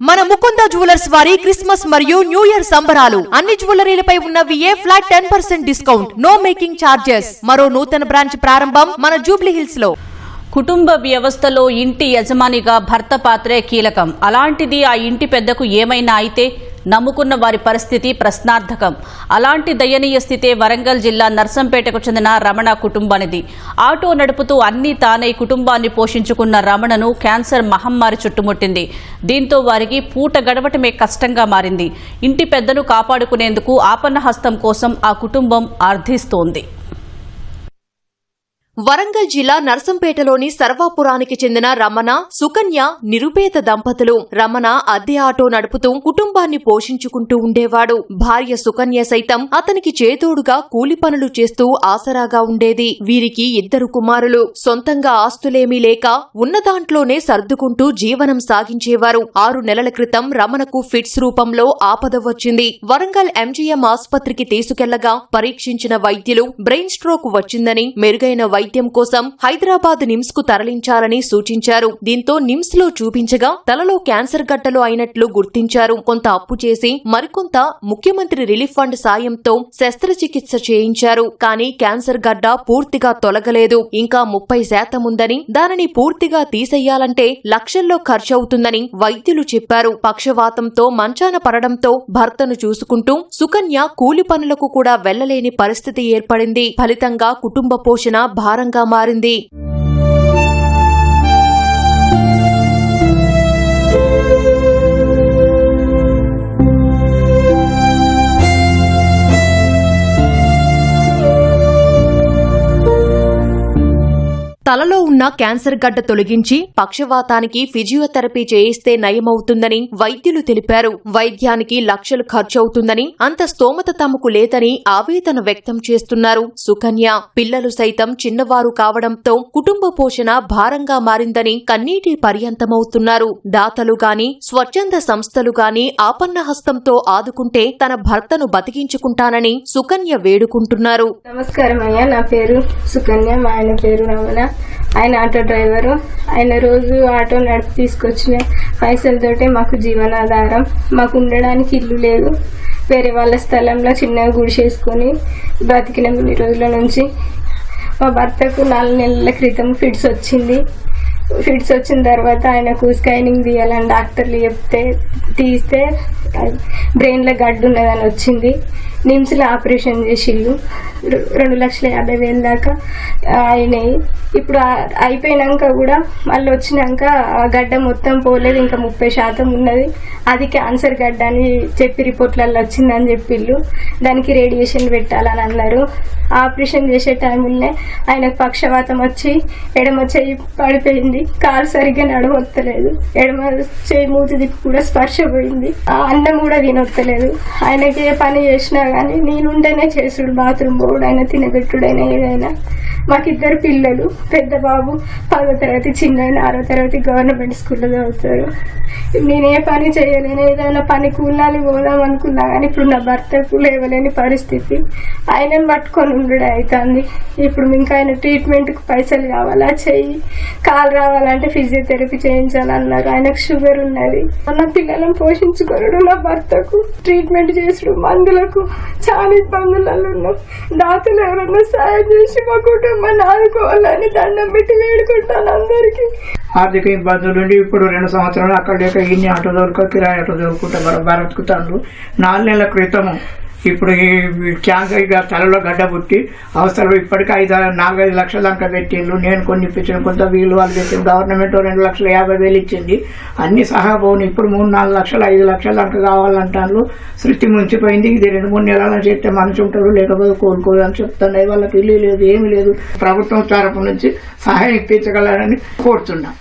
మన ముకుంద జ్యువెలర్స్ వారి క్రిస్మస్ మరియు న్యూ ఇయర్ సంబరాలు. అన్ని జ్యువెలరీలపై ఉన్న VA flat ten percent discount. No making charges. మరో నూతన బ్రాంచ్ ప్రారంభం మన జూబ్లీ హిల్స్లో కుటుంబ వ్యవస్థలో ఇంటి యజమానిగా భర్త పాత్రే కీలకం. అలాంటిది ఆ ఇంటి పెద్దకు ఏమైనా అయితే నమ్ముకున్న వారి పరిస్థితి ప్రశ్నార్థకం. అలాంటి దయనీయ స్థితే వరంగల్ జిల్లా నర్సంపేటకు చెందిన రమణ కుటుంబానిది. ఆటో నడుపుతూ అన్ని తానై కుటుంబాన్ని పోషించుకున్న రమణను క్యాన్సర్ మహమ్మారి చుట్టుముట్టింది. దీంతో వారికి పూట గడవటమే కష్టంగా మారింది. ఇంటి పెద్దను కాపాడుకునేందుకు ఆపన్న హస్తం కోసం ఆ కుటుంబం అర్థిస్తోంది వరంగల్ జిల్లా నర్సంపేటలోని సర్వాపురానికి చెందిన రమణ సుకన్య నిరుపేద దంపతులు. రమణ అద్దె ఆటో నడుపుతూ కుటుంబాన్ని పోషించుకుంటూ ఉండేవాడు. భార్య సుకన్య సైతం అతనికి చేతోడుగా కూలి పనులు చేస్తూ ఆసరాగా ఉండేది. వీరికి ఇద్దరు కుమారులు. సొంతంగా ఆస్తులేమీ లేక ఉన్న దాంట్లోనే సర్దుకుంటూ జీవనం సాగించేవారు. ఆరు నెలల క్రితం రమణకు ఫిట్స్ రూపంలో ఆపద వచ్చింది. వరంగల్ ఎంజీఎం ఆసుపత్రికి తీసుకెళ్ళగా పరీక్షించిన వైద్యులు బ్రెయిన్ స్ట్రోక్ వచ్చిందని మెరుగైన వైద్య కోసం హైదరాబాద్ నిమ్స్కు తరలించాలని సూచించారు. దీంతో నిమ్స్లో చూపించగా తలలో క్యాన్సర్ గడ్డలు అయినట్లు గుర్తించారు. కొంత అప్పు చేసి మరికొంత ముఖ్యమంత్రి రిలీఫ్ ఫండ్ సాయంతో శస్త్రచికిత్స చేయించారు. కానీ క్యాన్సర్ గడ్డ పూర్తిగా తొలగలేదు. ఇంకా ముప్పై శాతం ఉందని దానిని పూర్తిగా తీసేయాలంటే లక్షల్లో ఖర్చవుతుందని వైద్యులు చెప్పారు. పక్షవాతంతో మంచాన పడడంతో భర్తను చూసుకుంటూ సుకన్య కూలి పనులకు కూడా వెళ్ళలేని పరిస్థితి ఏర్పడింది. ఫలితంగా కుటుంబ పోషణ భారంగా మారింది. తలలో ఉన్న క్యాన్సర్ గడ్డ తొలగించి పక్షవాతానికి ఫిజియోథెరపీ చేయిస్తే నయమవుతుందని వైద్యులు తెలిపారు. వైద్యానికి లక్షలు ఖర్చవుతుందని అంత స్తోమత తమకు లేదని ఆవేదన వ్యక్తం చేస్తున్నారు. సుకన్య పిల్లలు సైతం చిన్నవారు కావడంతో కుటుంబ పోషణ భారంగా మారిందని కన్నీటి పర్యంతమవుతున్నారు. దాతలు గాని స్వచ్ఛంద సంస్థలు గాని ఆపన్న హస్తంతో ఆదుకుంటే తన భర్తను బతికించుకుంటానని సుకన్య వేడుకుంటున్నారు. నమస్కారం అయ్యా నా పేరు సుకన్య మా ఆయన పేరు రమణ. ఆయన ఆటో డ్రైవరు. ఆయన రోజు ఆటో నడిపి తీసుకొచ్చిన పైసలతోటే మాకు జీవనాధారం. మాకు ఉండడానికి ఇల్లు లేదు వేరే వాళ్ళ స్థలంలో చిన్నగా గుడిసేసుకొని బ్రతికినాం ఇన్ని రోజుల నుంచి. మా భర్తకు నాలుగు నెలల క్రితం ఫిట్స్ వచ్చింది. ఫిట్స్ వచ్చిన తర్వాత ఆయనకు స్కానింగ్ తీయాలని డాక్టర్లు చెప్తే తీస్తే బ్రెయిన్లో గడ్డు ఉన్నదని వచ్చింది. నిమ్స్లో ఆపరేషన్ చేసిళ్ళు రెండు లక్షల యాభై వేల దాకా అయినాయి. ఇప్పుడు అయిపోయినాక కూడా మళ్ళీ వచ్చినాక ఆ గడ్డ మొత్తం పోలేదు ఇంకా ముప్పై శాతం ఉన్నది. అది క్యాన్సర్ గడ్డ అని చెప్పి రిపోర్ట్లలో వచ్చిందని చెప్పిళ్ళు. దానికి రేడియేషన్ పెట్టాలని అన్నారు. ఆపరేషన్ చేసే టైంలోనే ఆయనకు పక్షవాతం వచ్చి ఎడమ చేయి పడిపోయింది. కాలు సరిగ్గా నడవత్తలేదు. ఎడమ చేయి మూతి దిక్కు కూడా స్పర్శ పోయింది. అన్నం కూడా తినొత్తలేదు. ఆయనకి ఏ పని చేసినా కానీ నేనుంటేనే చేసుడు బాత్రూమ్ పోవుడైనా తినబెట్టుడైనా ఏదైనా. మాకిద్దరు పిల్లలు పెద్ద బాబు పదో తరగతి చిన్న ఆరో తరగతి గవర్నమెంట్ స్కూల్లో చదువుతారు నేను ఏ పని చేయలేను. ఏదైనా పని కూలాలి పోదాం అనుకున్నా కానీ ఇప్పుడు నా భర్తకు లేవలేని పరిస్థితి. ఆయనను పట్టుకొని ఉండడే అవుతుంది. ఇప్పుడు ఇంకా ఆయన ట్రీట్మెంట్కి పైసలు కావాలా? చెయ్యి. కాలు రావాలంటే ఫిజియోథెరపీ చేయించాలన్నారు. ఆయనకు షుగర్ ఉన్నది. మన పిల్లలను పోషించుకోరు నా భర్తకు. ట్రీట్మెంట్ చేసుడు మందులకు. చాలా ఇబ్బందులలో ఉన్నాం. దాతలు ఎవరన్నా సాయం చేసి మా కుటుంబాన్ని ఆదుకోవాలని దండం పెట్టి వేడుకుంటాను అందరికీ. ఆర్థిక ఇబ్బందులు ఇప్పుడు రెండు సంవత్సరాలు అక్కడ లేక ఇన్ని ఆటో దొరక కిరాయి ఆటో దొరుకుంటా బతుకుతాను నాలుగు నెలల క్రితం ఇప్పుడు ఈ క్యాన్సర్ ఇక తలలో గడ్డ పుట్టి అవసరం ఇప్పటికీ ఐదు నాలుగైదు లక్షల దాకా పెట్టిండ్రు. నేను కొన్ని ఇప్పించిన కొంత వీలు వాళ్ళు పెట్టిన గవర్నమెంట్ రెండు లక్షల యాభై వేలు ఇచ్చింది. అన్ని సహా పోను ఇప్పుడు మూడు నాలుగు లక్షలు ఐదు లక్షల దాకా కావాలంటారు శృతి ముంచిపోయింది. ఇది రెండు మూడు నెలల చేస్తే మనిషి ఉంటారు లేకపోతే కోలుకోరు అని చెప్తున్నాయి. వాళ్ళకి ఇల్లు లేదు ఏమీ లేదు. ప్రభుత్వం తరపు నుంచి సహాయం ఇప్పించగలరని కోరుతున్నాం.